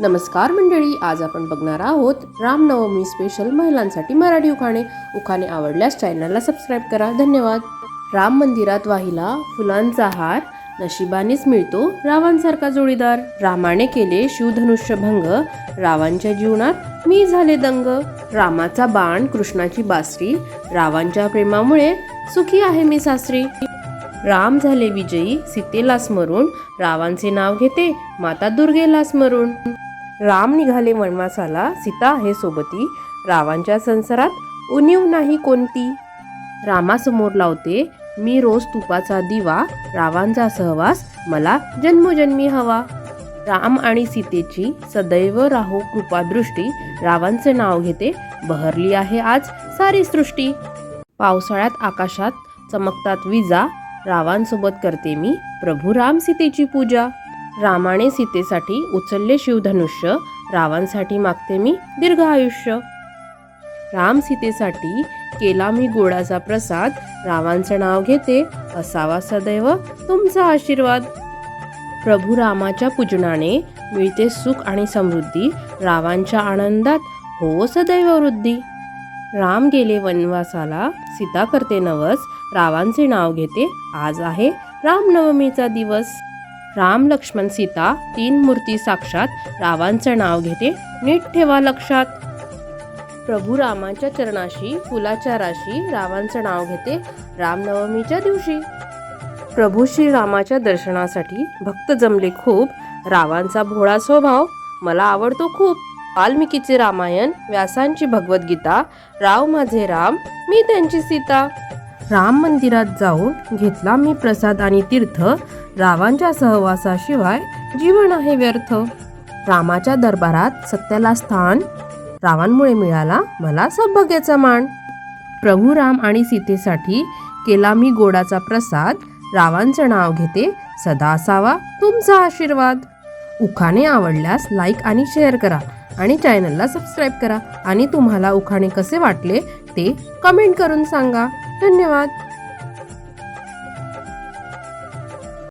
नमस्कार मंडळी आज आपण बघणार आहोत रामनवमी स्पेशल महिलांसाठी मराठी उखाणे. उखाणे आवडल्यास चॅनलला सबस्क्राईब करा. धन्यवाद. राम मंदिरात वाहिला फुलांचा हार नशिबानेच मिळतो रावांसारखा जोडीदार. रामाने केले शिवधनुष्य भंग रावांच्या जीवनात मी झाले दंग. रामाचा बाण कृष्णाची बासरी रावांच्या प्रेमामुळे सुखी आहे मी सासरी. राम झाले विजयी सीतेला स्मरून रावांचे नाव घेते माता दुर्गेला स्मरून. राम निघाले वनवासाला सीता आहे सोबती. रावांच्या संसारात उणीव नाही कोणती? रामासमोर लावते मी रोज तुपाचा दिवा रावांचा सहवास मला जन्मोजन्मी हवा. राम आणि सीतेची सदैव राहो कृपादृष्टी रावांचे नाव घेते बहरली आहे आज सारी सृष्टी. पावसाळ्यात आकाशात चमकतात विजा रावांसोबत करते मी प्रभू राम सीतेची पूजा. रामाने सीतेसाठी उचलले शिवधनुष्य रावांसाठी मागते मी दीर्घ आयुष्य. राम सीतेसाठी केला मी गोडाचा प्रसाद रावांचं नाव घेते असावा सदैव तुमचा आशीर्वाद. प्रभू रामाच्या पूजनाने मिळते सुख आणि समृद्धी रावांच्या आनंदात हो सदैव वृद्धी. राम गेले वनवासाला सीता करते नवस रावांचे नाव घेते आज आहे रामनवमीचा दिवस. राम लक्ष्मण सीता तीन मूर्ती साक्षात रावांचं नाव घेते नीट ठेवा लक्षात. प्रभू रामाच्या चरणाशी फुलाच्या राशी रावांचं नाव घेते रामनवमीच्या दिवशी. प्रभू श्रीरामाच्या दर्शनासाठी भक्त जमले खूप रावांचा भोळा स्वभाव मला आवडतो खूप. वाल्मिकीचे रामायण व्यासांची भगवद्गीता राव माझे राम मी त्यांची सीता. राम मंदिरात जाऊन घेतला मी प्रसाद आणि तीर्थ रावांच्या सहवासाशिवाय जीवन आहे व्यर्थ. रामाच्या दरबारात सत्याला स्थान रावांमुळे मिळाला मला सौभाग्याचा मान. प्रभू राम आणि सीतेसाठी केला मी गोडाचा प्रसाद. रावांचं नाव घेते सदा असावा तुमचा आशीर्वाद. उखाणे आवडल्यास लाईक आणि शेअर करा आणि चॅनलला सबस्क्राईब करा. आणि तुम्हाला उखाणे कसे वाटले ते कमेंट करून सांगा. धन्यवाद.